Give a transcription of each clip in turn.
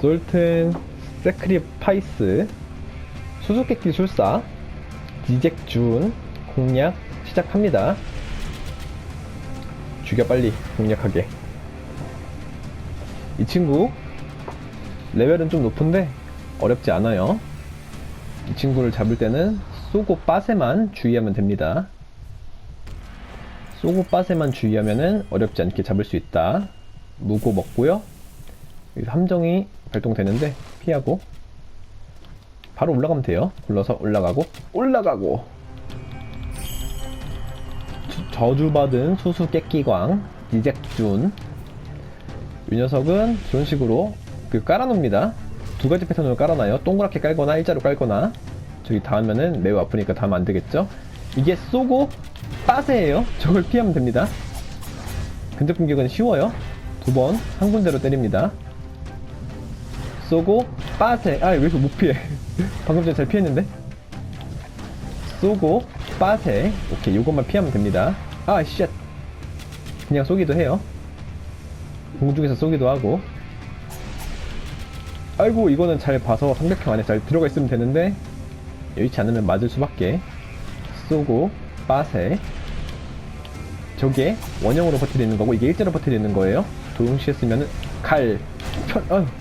솔튼, 세크리파이스, 수수께끼 술사, 디젝준, 공략 시작합니다. 죽여 빨리 공략하게. 이 친구 레벨은 좀 높은데 어렵지 않아요. 이 친구를 잡을 때는 쏘고 빠세만 주의하면 됩니다. 쏘고 빠세만 주의하면은 어렵지 않게 잡을 수 있다. 무고 먹고요. 함정이 발동되는데 피하고 바로 올라가면 돼요. 굴러서 올라가고 올라가고 주- 저주받은 수수 깨끼광 니젝준 이 녀석은 이런 식으로 그 깔아놓습니다. 두 가지 패턴으로 깔아놔요. 동그랗게 깔거나 일자로 깔거나 저기 닿으면은 매우 아프니까 닿으면 안 되겠죠. 이게 쏘고 빠세예요. 저걸 피하면 됩니다. 근접 공격은 쉬워요. 두 번 한 군데로 때립니다. 쏘고 빠세. 아, 왜 이렇게 못 피해? 방금 전에 잘 피했는데. 쏘고 빠세. 오케이, 요것만 피하면 됩니다. 아, 쉣. 그냥 쏘기도 해요. 공중에서 쏘기도 하고. 아이고, 이거는 잘 봐서 상대편 안에 잘 들어가 있으면 되는데 여의치 않으면 맞을 수밖에. 쏘고 빠세. 저게 원형으로 버티는 거고 이게 일자로 버티는 거예요. 동시에 쓰면은 칼, 편, 어.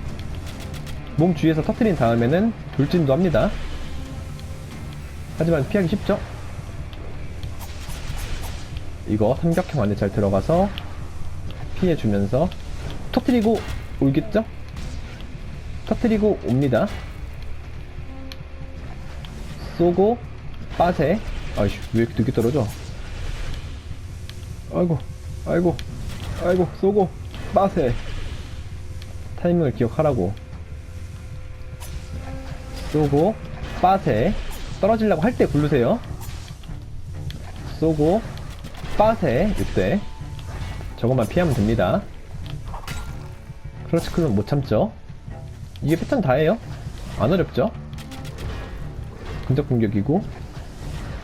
몸 주위에서 터트린 다음에는 돌진도 합니다. 하지만 피하기 쉽죠? 이거 삼각형 안에 잘 들어가서 피해주면서 터트리고 올겠죠? 터트리고 옵니다. 쏘고 빠세. 아이씨 왜 이렇게 늦게 떨어져? 아이고 아이고 아이고 쏘고 빠세. 타이밍을 기억하라고. 쏘고 빠세 떨어지려고 할 때 굴르세요. 쏘고 빠세 이때 저것만 피하면 됩니다. 크러치 클은 못 참죠? 이게 패턴 다예요? 안 어렵죠? 근접 공격이고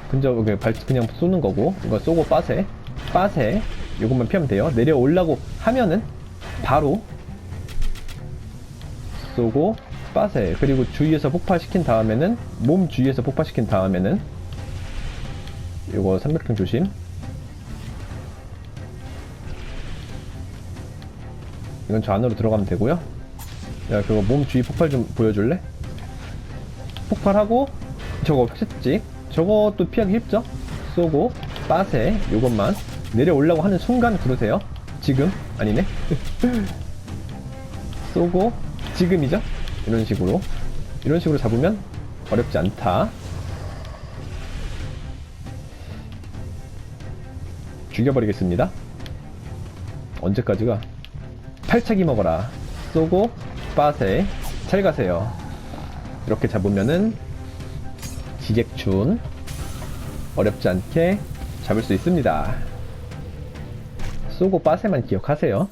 근접 발 그냥 쏘는 거고 이거 쏘고 빠세 빠세 이것만 피하면 돼요. 내려오려고 하면은 바로 쏘고 빠세 그리고 주위에서 폭발시킨 다음에는 몸 주위에서 폭발시킨 다음에는 요거 300평 조심. 이건 저 안으로 들어가면 되고요. 야 그거 몸 주위 폭발 좀 보여줄래? 폭발하고 저거 채찍 저것도 피하기 쉽죠? 쏘고 빠세 요것만. 내려오려고 하는 순간 부르세요. 지금? 아니네. 쏘고 지금이죠? 이런 식으로. 이런 식으로 잡으면 어렵지 않다. 죽여버리겠습니다. 언제까지가? 팔차기 먹어라. 쏘고 빠세. 잘 가세요. 이렇게 잡으면은 지객춘 어렵지 않게 잡을 수 있습니다. 쏘고 빠세만 기억하세요